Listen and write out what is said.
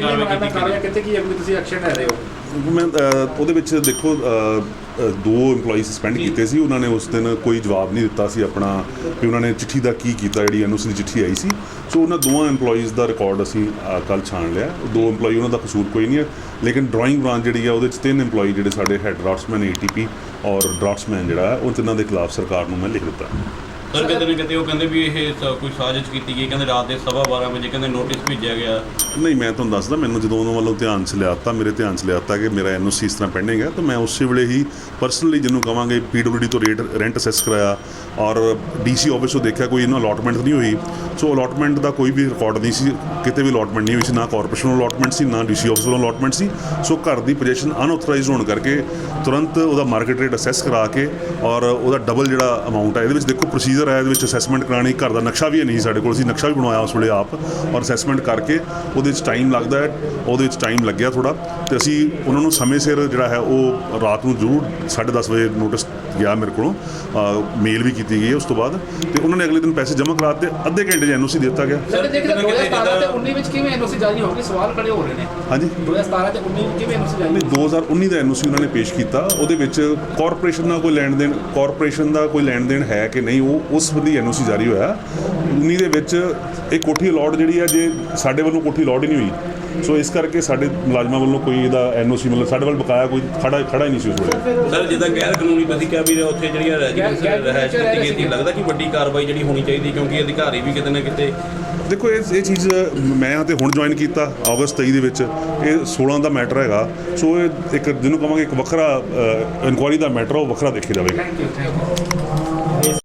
ਬੰਦੇ ਕਾਰਵਾਈ ਕੀਤੀ ਕਾਰਵਾਈ ਕਿਤੇ ਕੀ ਅਗਲੀ ਤੁਸੀਂ ਐਕਸ਼ਨ ਲੈ ਰਹੇ ਹੋ? ਮੈਂ ਉਹਦੇ ਵਿੱਚ ਦੇਖੋ ਦੋ EMPLOYEE ਸਸਪੈਂਡ ਕੀਤੇ ਸੀ। ਉਹਨਾਂ ਨੇ ਉਸ ਦਿਨ ਕੋਈ ਜਵਾਬ ਨਹੀਂ ਦਿੱਤਾ ਸੀ ਆਪਣਾ ਕਿ ਉਹਨਾਂ ਨੇ ਚਿੱਠੀ ਦਾ ਕੀ ਕੀਤਾ ਜਿਹੜੀ ਐਨਓਸੀ ਦੀ ਚਿੱਠੀ ਆਈ ਸੀ। ਸੋ ਉਹਨਾਂ ਦੋਵਾਂ EMPLOYEES ਦਾ ਰਿਕਾਰਡ ਅਸੀਂ ਕੱਲ ਛਾਣ ਲਿਆ। ਉਹ ਦੋ EMPLOYEE ਉਹਨਾਂ ਦਾ ਕਸੂਰ ਕੋਈ ਨਹੀਂ ਹੈ। ਲੇਕਿਨ ਡਰਾਇੰਗ ਬ੍ਰਾਂਚ ਜਿਹੜੀ ਆ ਉਹਦੇ ਚ ਤਿੰਨ EMPLOYEE ਜਿਹੜੇ ਸਾਡੇ ਹੈਡ ਡਰਾਫਟਸਮੈਨ ਏਟੀਪੀ ਔਰ ਡਰਾਫਟਸਮੈਨ ਜਿਹੜਾ ਹੈ, ਉਹ ਤਿੰਨਾਂ ਦੇ ਖਿਲਾਫ ਸਰਕਾਰ ਨੂੰ ਮੈਂ ਲਿਖ ਦਿੱਤਾ। ਸਰ ਕਿਤੇ ਨਾ ਕਿਤੇ ਉਹ ਕਹਿੰਦੇ ਵੀ ਇਹ ਸ- ਕੋਈ ਸਾਜ਼ਿਸ਼ ਕੀਤੀ ਗਈ, ਕਹਿੰਦੇ ਰਾਤ ਦੇ ਸਵਾ 12 ਵਜੇ ਕਹਿੰਦੇ ਨੋਟਿਸ ਭੇਜਿਆ ਗਿਆ। ਨਹੀਂ, ਮੈਂ ਤੁਹਾਨੂੰ ਦੱਸਦਾ, ਮੈਨੂੰ ਜਦੋਂ ਉਹਨਾਂ ਵੱਲੋਂ ਧਿਆਨ 'ਚ ਲਿਆਤਾ, ਮੇਰੇ ਧਿਆਨ 'ਚ ਲਿਆਤਾ ਕਿ ਮੇਰਾ ਐਨਓਸੀ ਇਸ ਤਰ੍ਹਾਂ ਪੈਂਡਿੰਗ ਹੈ, ਤਾਂ ਮੈਂ ਉਸੇ ਵੇਲੇ ਹੀ ਪਰਸਨਲੀ ਜਿਹਨੂੰ ਕਵਾਂਗੇ ਪੀਡਬਲਯੂਡੀ ਤੋਂ ਰੇਟ ਰੈਂਟ ਅਸੈਸ ਕਰਾਇਆ ਔਰ ਡੀਸੀ ਆਫਿਸ ਤੋਂ ਦੇਖਿਆ ਕੋਈ ਇਹਨੂੰ ਅਲਾਟਮੈਂਟ ਨਹੀਂ ਹੋਈ। ਸੋ ਅਲਾਟਮੈਂਟ ਦਾ ਕੋਈ ਵੀ ਰਿਕਾਰਡ ਨਹੀਂ ਸੀ, ਕਿਤੇ ਵੀ ਅਲਾਟਮੈਂਟ ਨਹੀਂ ਹੋਈ ਸੀ, ਨਾ ਕਾਰਪੋਰੇਸ਼ਨ ਵੱਲੋਂ ਅਲਾਟਮੈਂਟ ਸੀ, ਨਾ ਡੀਸੀ ਆਫਿਸ ਵੱਲੋਂ ਅਲਾਟਮੈਂਟ ਸੀ। ਸੋ ਘਰ ਦੀ ਪੋਜੀਸ਼ਨ ਅਨਆਥੋਰਾਈਜ਼ਡ ਹੋਣ ਕਰਕੇ ਤੁਰੰਤ ਉਹਦਾ ਮਾਰਕੀਟ ਰੇਟ ਅਸੈਸ ਕਰਾ ਕੇ ਔਰ ਉਹਦਾ ਡਬਲ ਜਿਹੜਾ ਅਮਾਉਂਟ ਹੈ, ਇਹਦੇ ਵਿੱਚ ਦੇਖੋ ਪ੍ਰੋਸੀਜਰ ਹੈ ਇਹਦੇ ਵਿੱਚ ਅਸੈਸਮੈਂਟ ਕਰਾਣੀ ਘਰ ਦਾ ਨਕਸ਼ਾ ਵੀ ਨਹੀਂ ਸਾਡੇ ਕੋਲ। ਅਸੀਂ ਨਕਸ਼ਾ ਵੀ ਬਣਵਾਇਆ ਉਸ ਵੇਲੇ ਆਪ ਔਰ ਅਸੈਸਮੈਂਟ ਕਰਕੇ ਉਹਦੇ ਵਿੱਚ ਟਾਈਮ ਲੱਗਦਾ ਹੈ ਉਹਦੇ ਵਿੱਚ ਟਾਈਮ ਲੱਗਿਆ ਥੋੜਾ ਤੇ ਅਸੀਂ ਉਹਨਾਂ ਨੂੰ ਸਮੇਂ ਸਿਰ ਜਿਹੜਾ ਹੈ ਉਹ ਰਾਤ ਨੂੰ ਜ਼ਰੂਰ 10:30 ਵਜੇ ਨੋਟਿਸ ਗਿਆ ਮੇਰੇ ਕੋਲੋਂ ਮੇਲ ਵੀ ਕੀਤੀ ਗਈ ਹੈ ਉਸ ਤੋਂ ਬਾਅਦ। ਤੇ ਉਹਨਾਂ ਨੇ ਅਗਲੇ ਦਿਨ ਪੈਸੇ ਜਮ੍ਹਾਂ ਕਰਾ ਦਿੱਤੇ ਅੱਧੇ ਘੰਟੇ 'ਚ ਐਨਓਸੀ ਦੇ ਦਿੱਤਾ ਗਿਆ। ਸਰ ਦੇਖਦੇ ਕਿਤੇ ਨਾ ਕਿਤੇ 2017 ਤੇ ਜਿੱਦਾਂ- 19 ਵਿੱਚ ਕਿਵੇਂ ਐਨਓਸੀ ਜਾਰੀ ਹੋ ਗਈ ਸਵਾਲ ਖੜੇ ਹੋ ਰਹੇ ਨੇ। ਹਾਂਜੀ। 2017 ਤੇ 19 ਵਿੱਚ ਕਿਵੇਂ ਐਨਓਸੀ ਜਾਰੀ ਨਹੀਂ 2019 ਦਾ ਐਨਓਸੀ ਉਹਨਾਂ ਨੇ ਪੇਸ਼ ਕੀਤਾ। ਉਹਦੇ ਵਿੱਚ ਕਾਰਪੋਰੇਸ਼ਨ ਨਾਲ ਕੋਈ ਲੈਣ ਦੇਣ ਕਾਰਪੋਰੇਸ਼ਨ ਦਾ ਕੋਈ ਲੈਣ ਦੇਣ ਹੈ ਕਿ ਨਹੀਂ ਉਹ ਉਸ ਸੰਬੰਧੀ ਐਨਓਸੀ ਜਾਰੀ ਹੋਇਆ। 19 ਦੇ ਵਿੱਚ ਇਹ ਕੋਠੀ ਅਲਾਟ ਜਿਹੜੀ ਹੈ ਜੇ ਸਾਡੇ ਵੱਲੋਂ ਕੋਠੀ ਅਲਾਟ ਹੀ ਨਹੀਂ ਹੋਈ ਸੋ ਇਸ ਕਰਕੇ ਸਾਡੇ ਮੁਲਾਜ਼ਮਾਂ ਵੱਲੋਂ ਕੋਈ ਇਹਦਾ ਐਨਓਸੀ ਮਤਲਬ ਸਾਡੇ ਵੱਲ ਬਕਾਇਆ ਕੋਈ ਖੜਾ ਖੜਾ ਹੀ ਨਹੀਂ ਸੀ ਉਸ ਵੇਲੇ। ਸਰ ਜਿੱਦਾਂ ਗੈਰ ਕਾਨੂੰਨੀ ਬਦੀਕਾ ਵੀ ਉੱਥੇ ਜਿਹੜੀਆਂ ਰਹਿਸ਼ ਕੀਤੀ ਗਈ ਸੀ ਲੱਗਦਾ ਕਿ ਵੱਡੀ ਕਾਰਵਾਈ ਜਿਹੜੀ ਹੋਣੀ ਚਾਹੀਦੀ ਕਿਉਂਕਿ ਅਧਿਕਾਰੀ ਵੀ ਕਿਤੇ ਨਾ ਕਿਤੇ ਦੇਖੋ ਇਹ ਇਹ ਚੀਜ਼ ਮੈਂ ਤੇ ਹੁਣ ਜੁਆਇਨ ਕੀਤਾ ਅਗਸਤ 23 ਦੇ ਵਿੱਚ। ਇਹ 16 ਦਾ ਮੈਟਰ ਹੈਗਾ। ਸੋ ਇਹ ਇੱਕ ਜਿਹਨੂੰ ਕਹਾਂਗੇ ਇੱਕ ਵੱਖਰਾ ਇਨਕੁਆਇਰੀ ਦਾ ਮੈਟਰ ਉਹ ਵੱਖਰਾ ਦੇਖਿਆ ਜਾਵੇਗਾ।